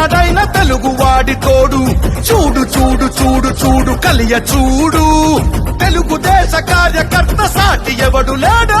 ఎన్నడైన తెలుగు వాడి తోడు. చూడు చూడు చూడు చూడు కలియ చూడు. తెలుగుదేశ కార్యకర్త సాటి ఎవడు లేడా?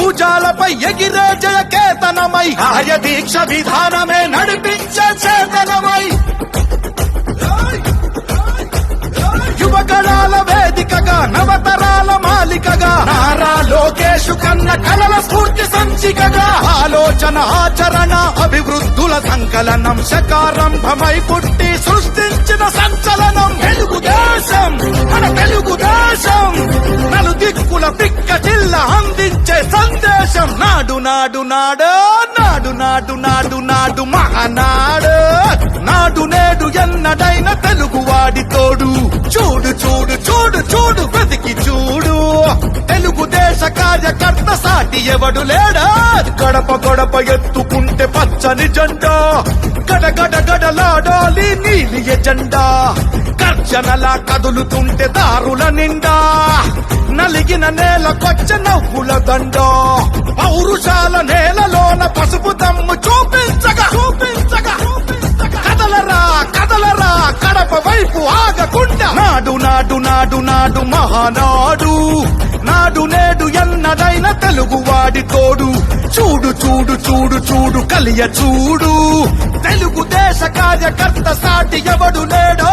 భుజాలపై ఎగిరే జయ కేతనమై ఆర్య దీక్ష విధానమే నడిపించే చేతనమై యువగణాల వేదికగా నవతరాల మాలికగా నారా లోకేషు కన్న కలల స్ఫూర్తి సంచికగా ఆలోచన ఆచరణ అభివృద్ధుల సంకలనం శకారంభమై పుట్టి సృష్టించిన సంచలనం. తెలుగుదేశం మన నాడు నాడు నాడు నాడు నాడు నాడు నాడు మహానాడు. నాడు నేడు ఎన్నడైన తెలుగువాడి తోడు. చూడు చూడు చూడు చూడు బ్రతికి చూడు. తెలుగుదేశ కార్యకర్త సాటి ఎవడు లేడా? గడప గడప ఎత్తుకుంటే పచ్చని జెండా. గడగడ గడలాడాలి నీలి ఎజెండా. గర్జనలా కదులుతుంటే దారుల నిండా నలిగిన నేల కొచ్చ నవ్వుల దండ. పౌరుషాల నేలలోన పసుపు దమ్ము చూపించగా చూపించగా కదలరా కదలరా కడప వైపు ఆగకుండా. నాడు నాడు నాడు నాడు మహానాడు. నాడు నేడు ఎన్నడైన తెలుగువాడి తోడు. చూడు చూడు చూడు చూడు కలియ చూడు. తెలుగుదేశ కార్యకర్త సాటి ఎవడు నేడో